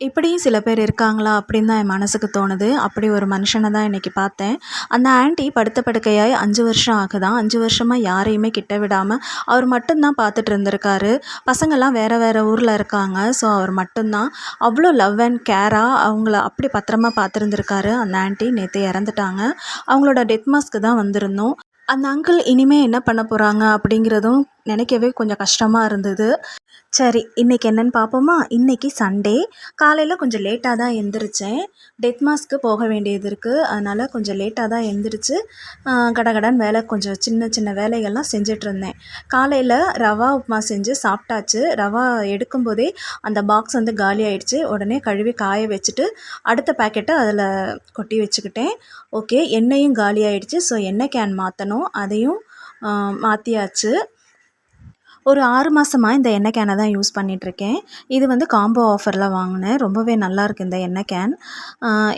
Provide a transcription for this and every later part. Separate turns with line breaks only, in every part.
இப்படியும் சில பேர் இருக்காங்களா அப்படின்னு தான் என் மனசுக்கு தோணுது. அப்படி ஒரு மனுஷனை தான் இன்றைக்கி பார்த்தேன். அந்த ஆண்டி படுத்த படுக்கையாய் அஞ்சு வருஷம் ஆகுதான். அஞ்சு வருஷமாக யாரையுமே கிட்ட விடாமல் அவர் மட்டும்தான் பார்த்துட்டு இருந்திருக்காரு. பசங்கள்லாம் வேறு வேறு ஊரில் இருக்காங்க. ஸோ அவர் மட்டும்தான். அவ்வளோ லவ் அண்ட் கேராக அவங்கள அப்படி பத்திரமா பார்த்துருந்துருக்காரு அந்த ஆண்டி. நேற்று இறந்துட்டாங்க. அவங்களோட டெத் மாஸ்க்கு தான் வந்திருந்தோம். அந்த அங்கிள் இனிமேல் என்ன பண்ண போகிறாங்க அப்படிங்கிறதும் நினைக்கவே கொஞ்சம் கஷ்டமாக இருந்தது. சரி இன்றைக்கி என்னென்னு பார்ப்போமா இன்றைக்கி சண்டே காலையில் கொஞ்சம் லேட்டாக தான் எழுந்திரிச்சேன் டெத் மாஸ்க்கு போக வேண்டியது இருக்குது அதனால் கொஞ்சம் லேட்டாக தான் எழுந்திரிச்சு கடகடன் வேலை கொஞ்சம் சின்ன சின்ன வேலைகள்லாம் செஞ்சிட்ருந்தேன் காலையில் ரவா உப்புமா செஞ்சு சாப்பிட்டாச்சு. ரவா எடுக்கும்போதே அந்த பாக்ஸ் வந்து காலி ஆயிடுச்சு. உடனே கழுவி காய வச்சுட்டு அடுத்த பேக்கெட்டை அதில் கொட்டி வச்சுக்கிட்டேன். ஓகே எண்ணெயும் காலி ஆயிடுச்சு. ஸோ எண்ணெய் கேன் மாற்றணும் அதையும் மாற்றியாச்சு ஒரு ஆறு மாதமாக இந்த எண்ணெய் கேனை தான் யூஸ் பண்ணிகிட்ருக்கேன் இது வந்து காம்போ ஆஃபரில் வாங்கினேன். ரொம்பவே நல்லாயிருக்கு இந்த எண்ணெய் கேன்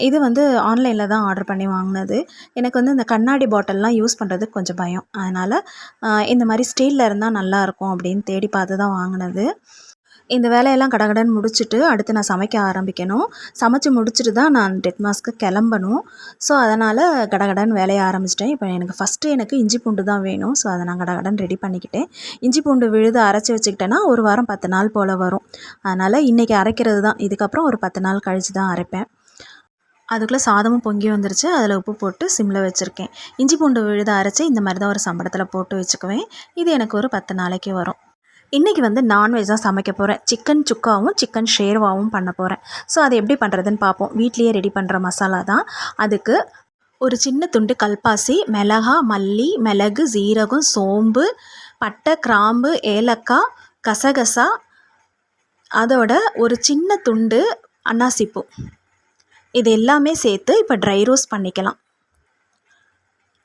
இது வந்து ஆன்லைனில் தான் ஆர்டர் பண்ணி வாங்கினது. எனக்கு வந்து இந்த கண்ணாடி பாட்டில்லாம் யூஸ் பண்ணுறதுக்கு கொஞ்சம் பயம். அதனால் இந்த மாதிரி ஸ்டீலில் இருந்தால் நல்லாயிருக்கும் அப்படின்னு தேடி பார்த்து தான் வாங்கினது. இந்த வேலையெல்லாம் கடகடன்னு முடிச்சுட்டு அடுத்து நான் சமைக்க ஆரம்பிக்கணும். சமைச்சு முடிச்சுட்டு தான் நான் டெட் மாஸ்க்கு கிளம்பணும். ஸோ அதனால் கடகடன் வேலையை ஆரம்பிச்சிட்டேன். இப்போ எனக்கு ஃபஸ்ட்டு எனக்கு இஞ்சி பூண்டு தான் வேணும். ஸோ அதை நான் கடகடன் ரெடி பண்ணிக்கிட்டேன். இஞ்சி பூண்டு விழுது அரைச்சி வச்சுக்கிட்டேன்னா ஒரு வாரம் பத்து நாள் போல் வரும். அதனால் இன்றைக்கி அரைக்கிறது தான். இதுக்கப்புறம் ஒரு பத்து நாள் கழித்து தான் அரைப்பேன். அதுக்குள்ளே சாதமும் பொங்கி வந்துருச்சு. அதில் உப்பு போட்டு சிம்மில் வச்சுருக்கேன். இஞ்சி பூண்டு விழுத அரைச்சி இந்த மாதிரி தான் ஒரு சம்பளத்தில் போட்டு வச்சுக்குவேன். இது எனக்கு ஒரு பத்து நாளைக்கு வரும். இன்றைக்கி வந்து நான்வெஜ் தான் சமைக்க போகிறேன் சிக்கன் சுக்காவும் சிக்கன் ஷேர்வாவும் பண்ண போகிறேன் ஸோ அதை எப்படி பண்ணுறதுன்னு பார்ப்போம் வீட்லேயே ரெடி பண்ணுற மசாலா தான். அதுக்கு ஒரு சின்ன துண்டு கல்பாசி மிளகா மல்லி மிளகு சீரகம் சோம்பு பட்டை கிராம்பு ஏலக்காய் கசகசா. அதோட ஒரு சின்ன துண்டு அன்னாசிப்பூ. இது எல்லாமே சேர்த்து இப்போ ட்ரை ரோஸ்ட் பண்ணிக்கலாம்.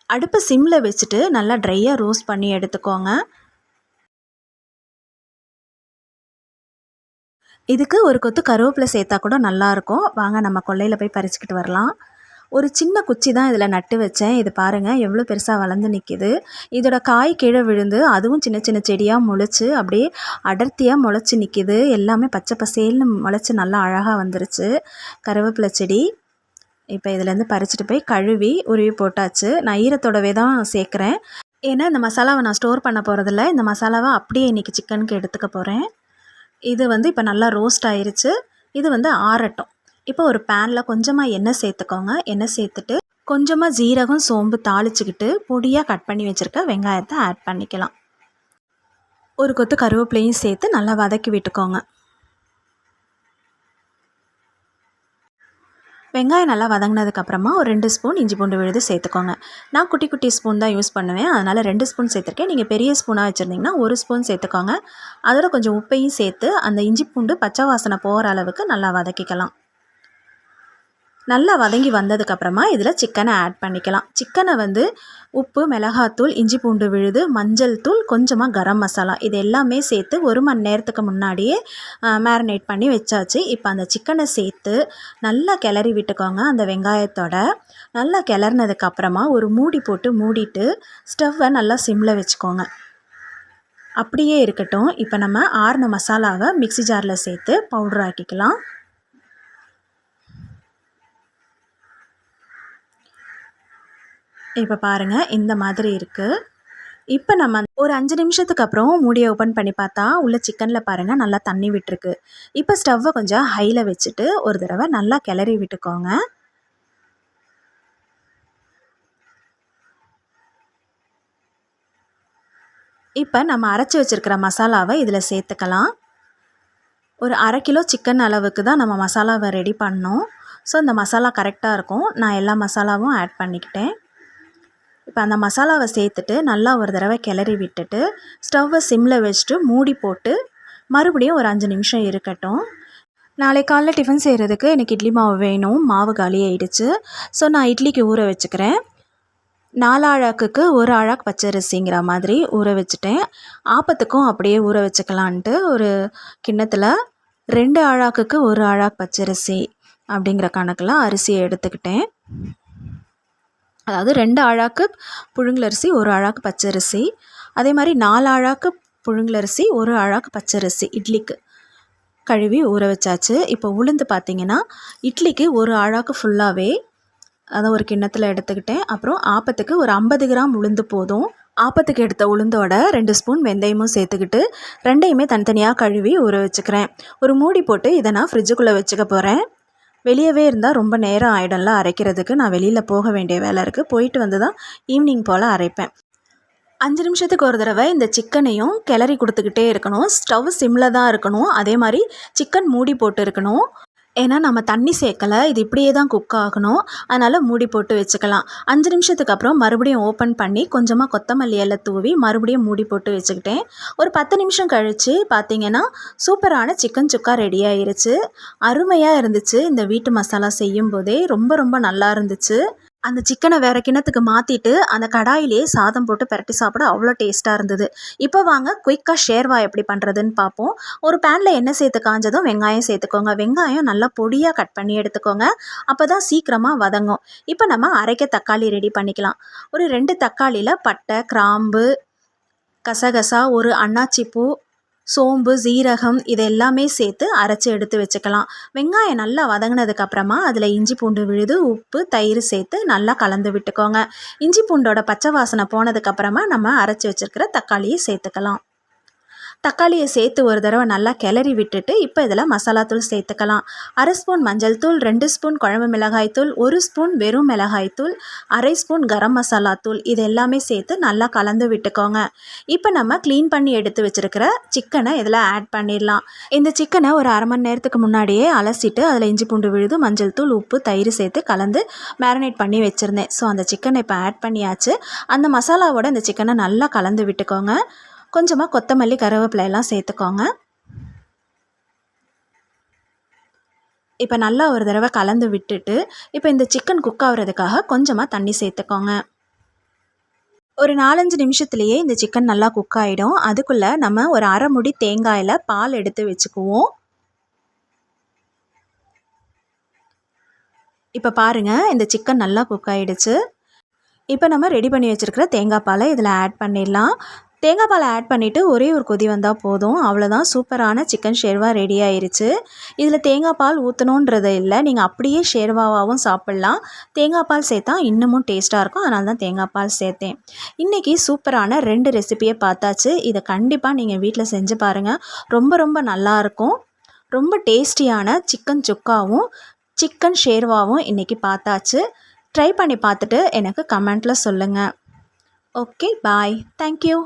அடுப்பு சிம்மில் வச்சுட்டு நல்லா ட்ரையாக ரோஸ்ட் பண்ணி எடுத்துக்கோங்க. இதுக்கு ஒரு கொத்து கருவேப்பிலை சேர்த்தா கூட நல்லாயிருக்கும். வாங்க நம்ம கொல்லையில் போய் பறிச்சுக்கிட்டு வரலாம். ஒரு சின்ன குச்சி தான் இதில் நட்டு வச்சேன். இது பாருங்கள் எவ்வளோ பெருசாக வளர்ந்து நிற்கிது இதோட காய் கீழே விழுந்து அதுவும் சின்ன சின்ன செடியாக முளைச்சி அப்படியே அடர்த்தியாக முளைச்சி நிற்கிது எல்லாமே பச்சை பசேல்னு முளைச்சி நல்லா அழகாக வந்துருச்சு. கருவேப்பிலை செடி இப்போ இதுலேருந்து பறிச்சுட்டு போய் கழுவி உருவி போட்டாச்சு. நான் ஈரத்தோடவே தான் சேர்க்குறேன். ஏன்னா இந்த மசாலாவை நான் ஸ்டோர் பண்ண போகிறதில்ல இந்த மசாலாவை அப்படியே இன்றைக்கி சிக்கனுக்கு எடுத்துக்க போகிறேன் இது வந்து இப்போ நல்லா ரோஸ்ட் ஆயிருச்சு. இது வந்து ஆறட்டும். இப்போ ஒரு பேனில் கொஞ்சமாக எண்ணெய் சேர்த்துக்கோங்க. எண்ணெய் சேர்த்துட்டு கொஞ்சமாக ஜீரகம் சோம்பு தாளிச்சுக்கிட்டு பொடியாக கட் பண்ணி வச்சுருக்க வெங்காயத்தை ஆட் பண்ணிக்கலாம். ஒரு கொத்து கருவேப்பிலையும் சேர்த்து நல்லா வதக்கி விட்டுக்கோங்க. வெங்காயம் நல்லா வதங்கினதுக்கப்புறமா ஒரு ரெண்டு ஸ்பூன் இஞ்சி பூண்டு விழுது சேர்த்துக்கோங்க. நான் குட்டி குட்டி ஸ்பூன் தான் யூஸ் பண்ணுவேன். அதனால் ரெண்டு ஸ்பூன் சேர்த்துருக்கேன். நீங்கள் பெரிய ஸ்பூனாக வச்சுருந்தீங்கன்னா ஒரு ஸ்பூன் சேர்த்துக்கோங்க. அதோட கொஞ்சம் உப்பையும் சேர்த்து அந்த இஞ்சி பூண்டு பச்சை வாசனை போகிற அளவுக்கு நல்லா வதக்கிக்கலாம். நல்லா வதங்கி வந்ததுக்கப்புறமா இதில் சிக்கனை ஆட் பண்ணிக்கலாம். சிக்கனை வந்து உப்பு மிளகாத்தூள் இஞ்சி பூண்டு விழுது மஞ்சள் தூள் கொஞ்சமாக கரம் மசாலா இது எல்லாமே சேர்த்து ஒரு மணி நேரத்துக்கு முன்னாடியே மேரினேட் பண்ணி வச்சாச்சு. இப்போ அந்த சிக்கனை சேர்த்து நல்லா கிளறி விட்டுக்கோங்க அந்த வெங்காயத்தோட. நல்லா கிளறினதுக்கப்புறமா ஒரு மூடி போட்டு மூடிட்டு ஸ்டவ்வை நல்லா சிம்மில் வச்சுக்கோங்க. அப்படியே இருக்கட்டும். இப்போ நம்ம ஆறுன மசாலாவை மிக்சி ஜாரில் சேர்த்து பவுடர் ஆக்கிக்கலாம். இப்போ பாருங்கள் இந்த மாதிரி இருக்குது இப்போ நம்ம ஒரு அஞ்சு நிமிஷத்துக்கு அப்புறம் மூடியை ஓப்பன் பண்ணி பார்த்தா உள்ள சிக்கனில் பாருங்கள் நல்லா தண்ணி விட்டுருக்கு. இப்போ ஸ்டவ்வை கொஞ்சம் ஹையில் வச்சுட்டு ஒரு தடவை நல்லா கிளறி விட்டுக்கோங்க. இப்போ நம்ம அரைச்சி வச்சுருக்கிற மசாலாவை இதில் சேர்த்துக்கலாம். ஒரு அரை கிலோ சிக்கன் அளவுக்கு தான் நம்ம மசாலாவை ரெடி பண்ணோம். ஸோ இந்த மசாலா கரெக்டாக இருக்கும். நான் எல்லா மசாலாவும் ஆட் பண்ணிக்கிட்டேன். இப்போ அந்த மசாலாவை சேர்த்துட்டு நல்லா ஒரு தடவை கிளறி விட்டுட்டு ஸ்டவ்வை சிம்மில் வச்சுட்டு மூடி போட்டு மறுபடியும் ஒரு அஞ்சு நிமிஷம் இருக்கட்டும். நாளை காலைல டிஃபன் செய்கிறதுக்கு எனக்கு இட்லி மாவு வேணும். மாவு காலி ஆயிடுச்சு. ஸோ நான் இட்லிக்கு ஊற வச்சுக்கிறேன். நாலு அழாக்குக்கு ஒரு அழாக் பச்சரிசிங்கிற மாதிரி ஊற வச்சுட்டேன். ஆப்பத்துக்கும் அப்படியே ஊற வச்சுக்கலான்ட்டு ஒரு கிண்ணத்தில் ரெண்டு அழாக்குக்கு ஒரு அழாக் பச்சரிசி அப்படிங்கிற கணக்கில் அரிசியை எடுத்துக்கிட்டேன். அதாவது ரெண்டு அழாக்கு புழுங்கலரிசி ஒரு அழாக்கு பச்சரிசி. அதே மாதிரி நாலு அழாக்கு புழுங்கலரிசி ஒரு அழாக்கு பச்சரிசி இட்லிக்கு கழுவி ஊற வச்சாச்சு. இப்போ உளுந்து பார்த்தீங்கன்னா இட்லிக்கு ஒரு அழாக்கு ஃபுல்லாகவே அதை ஒரு கிண்ணத்தில் எடுத்துக்கிட்டேன். அப்புறம் ஆப்பத்துக்கு ஒரு ஐம்பது கிராம் உளுந்து போதும். ஆப்பத்துக்கு எடுத்த உளுந்தோட ரெண்டு ஸ்பூன் வெந்தயமும் சேர்த்துக்கிட்டு ரெண்டையுமே தனித்தனியாக கழுவி ஊற வச்சுக்கிறேன். ஒரு மூடி போட்டு இதை நான் ஃப்ரிட்ஜுக்குள்ளே வச்சுக்க போகிறேன் வெளியவே இருந்தால் ரொம்ப நேரம் ஆகிடும்ல அரைக்கிறதுக்கு. நான் வெளியில் போக வேண்டிய வேலை இருக்குது போயிட்டு வந்து தான் ஈவினிங் போல் அரைப்பேன். அஞ்சு நிமிஷத்துக்கு ஒரு தடவை இந்த சிக்கனையும் கிளறி கொடுத்துக்கிட்டே இருக்கணும். ஸ்டவ் சிம்மில் தான் இருக்கணும். அதே மாதிரி சிக்கன் மூடி போட்டு இருக்கணும். ஏன்னா நம்ம தண்ணி சேர்க்கலை இது இப்படியே தான் குக் ஆகணும். அதனால் மூடி போட்டு வச்சுக்கலாம். அஞ்சு நிமிஷத்துக்கு அப்புறம் மறுபடியும் ஓப்பன் பண்ணி கொஞ்சமாக கொத்தமல்லி எல்லாம் தூவி மறுபடியும் மூடி போட்டு வச்சுக்கிட்டேன். ஒரு பத்து நிமிஷம் கழித்து பார்த்தீங்கன்னா சூப்பரான சிக்கன் சுக்கா ரெடி ஆயிருச்சு. அருமையாக இருந்துச்சு. இந்த வீட்டு மசாலா செய்யும் போதே ரொம்ப ரொம்ப நல்லா இருந்துச்சு. அந்த சிக்கனை வேறு கிணத்துக்கு மாற்றிட்டு அந்த கடாயிலேயே சாதம் போட்டு பரட்டி சாப்பிட அவ்வளோ டேஸ்ட்டாக இருந்தது. இப்போ வாங்க குயிக்காக ஷேர்வா எப்படி பண்ணுறதுன்னு பார்ப்போம் ஒரு பேனில் எண்ணெய் சேர்த்து காஞ்சதும் வெங்காயம் சேர்த்துக்கோங்க. வெங்காயம் நல்லா பொடியாக கட் பண்ணி எடுத்துக்கோங்க. அப்போ தான் சீக்கிரமாக வதங்கும். இப்போ நம்ம அரைக்க தக்காளி ரெடி பண்ணிக்கலாம். ஒரு ரெண்டு தக்காளியில் பட்டை கிராம்பு கசகசா ஒரு அன்னாச்சிப்பூ சோம்பு சீரகம் இது எல்லாமே சேர்த்து அரைச்சி எடுத்து வச்சுக்கலாம். வெங்காயம் நல்லா வதங்கினதுக்கப்புறமா அதில் இஞ்சி பூண்டு விழுது உப்பு தயிர் சேர்த்து நல்லா கலந்து விட்டுக்கோங்க. இஞ்சி பூண்டோட பச்சை வாசனை போனதுக்கப்புறமா நம்ம அரைச்சி வச்சுருக்கிற தக்காளியை சேர்த்துக்கலாம். தக்காளியை சேர்த்து ஒரு தடவை நல்லா கிளறி விட்டுட்டு இப்போ இதில் மசாலா தூள் சேர்த்துக்கலாம். அரை ஸ்பூன் மஞ்சள் தூள் ரெண்டு ஸ்பூன் குழம்பு மிளகாய் தூள் ஒரு ஸ்பூன் வெறும் மிளகாய் தூள் அரை ஸ்பூன் கரம் மசாலா தூள். இது எல்லாமே சேர்த்து நல்லா கலந்து விட்டுக்கோங்க. இப்போ நம்ம க்ளீன் பண்ணி எடுத்து வச்சுருக்கிற சிக்கனை இதில் ஆட் பண்ணிடலாம். இந்த சிக்கனை ஒரு அரை மணி நேரத்துக்கு முன்னாடியே அலசிட்டு அதில் இஞ்சி பூண்டு விழுது மஞ்சள் தூள் உப்பு தயிர் சேர்த்து கலந்து மேரினேட் பண்ணி வச்சுருந்தேன். ஸோ அந்த சிக்கனை இப்போ ஆட் பண்ணியாச்சு. அந்த மசாலாவோட இந்த சிக்கனை நல்லா கலந்து விட்டுக்கோங்க. கொஞ்சமாக கொத்தமல்லி கருவேப்பிலை எல்லாம் சேர்த்துக்கோங்க. இப்போ நல்லா ஒரு தடவை கலந்து விட்டுட்டு இப்போ இந்த சிக்கன் குக் ஆகுறதுக்காக கொஞ்சமாக தண்ணி சேர்த்துக்கோங்க. ஒரு நாலஞ்சு நிமிஷத்துலேயே இந்த சிக்கன் நல்லா குக் ஆகிடும் அதுக்குள்ளே நம்ம ஒரு அரை முடி தேங்காயில் பால் எடுத்து வச்சுக்குவோம். இப்போ பாருங்கள் இந்த சிக்கன் நல்லா குக் ஆகிடுச்சு இப்போ நம்ம ரெடி பண்ணி வச்சுருக்கிற தேங்காய் பாலை இதில் ஆட் பண்ணிடலாம். தேங்காய் பாலை ஆட் பண்ணிவிட்டு ஒரே ஒரு கொதி வந்தால் போதும். அவ்வளோதான் சூப்பரான சிக்கன் ஷேர்வா ரெடி ஆயிடுச்சு இதில் தேங்காய் பால் ஊற்றணுன்றது இல்லை. நீங்கள் அப்படியே ஷேர்வாவாகவும் சாப்பிட்லாம். தேங்காய் பால் சேர்த்தா இன்னமும் டேஸ்ட்டாக இருக்கும். அதனால தான் தேங்காய் பால் சேர்த்தேன். இன்றைக்கி சூப்பரான ரெண்டு ரெசிபியை பார்த்தாச்சு. இதை கண்டிப்பாக நீங்கள் வீட்டில் செஞ்சு பாருங்கள் ரொம்ப ரொம்ப நல்லாயிருக்கும் ரொம்ப டேஸ்டியான சிக்கன் சுக்காவும் சிக்கன் ஷேர்வாவும் இன்றைக்கி பார்த்தாச்சு. ட்ரை பண்ணி பார்த்துட்டு எனக்கு கமெண்ட்டில் சொல்லுங்கள் ஓகே பாய் தேங்க்யூ